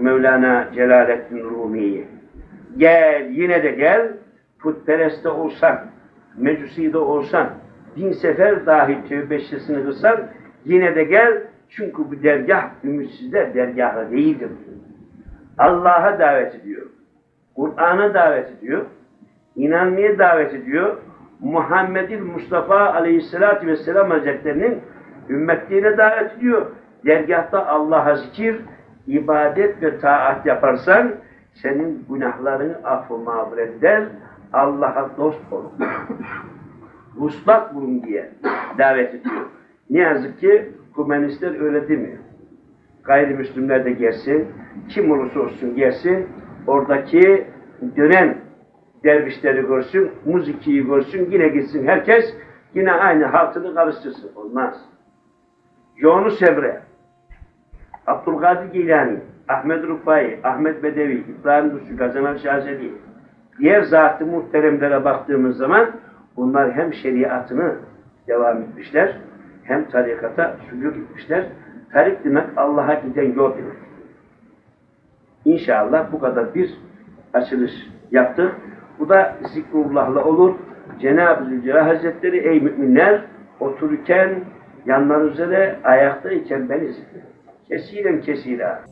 Mevlana Celaleddin Rumi'yi. Gel, yine de gel, putperest olsan, mecusi de olsan, bin sefer dahi tövbe şişesini kılsan, yine de gel, çünkü bu dergah ümitsizler dergahı değildir. Allah'a davet ediyor. Kur'an'a davet ediyor. inanmaya davet ediyor. Muhammed'in Mustafa Aleyhisselatü Vesselam Hazretlerinin ümmetliğine davet ediyor. Dergahta Allah'a zikir, ibadet ve taat yaparsan senin günahlarını affı mağfiret Allah'a dost olur. Vuslat bulun diye davet ediyor. Ne yazık ki komünistler öyle demiyor. Gayrimüslimler de gelsin, kim olursa olsun gelsin, oradaki dönen dervişleri görsün, muzikiyi görsün, yine gitsin herkes, yine aynı halkını karıştırsın. Olmaz. Yunus Emre, Abdülkadir Geylani, Ahmet Rufai, Ahmet Bedevi, İbrahim Dursu, Gazeman Şazeli, diğer zat-ı muhteremlere baktığımız zaman bunlar hem şeriatını devam etmişler, hem tarikata sülük etmişler. Tarik demek Allah'a giden yol demek. İnşallah bu kadar bir açılış yaptık. Bu da zikrullahla olur. Cenab-ı Zülcelal Hazretleri ey müminler otururken yanlarınızda da ayaktayken beni zikredin. Esir el Kesirá.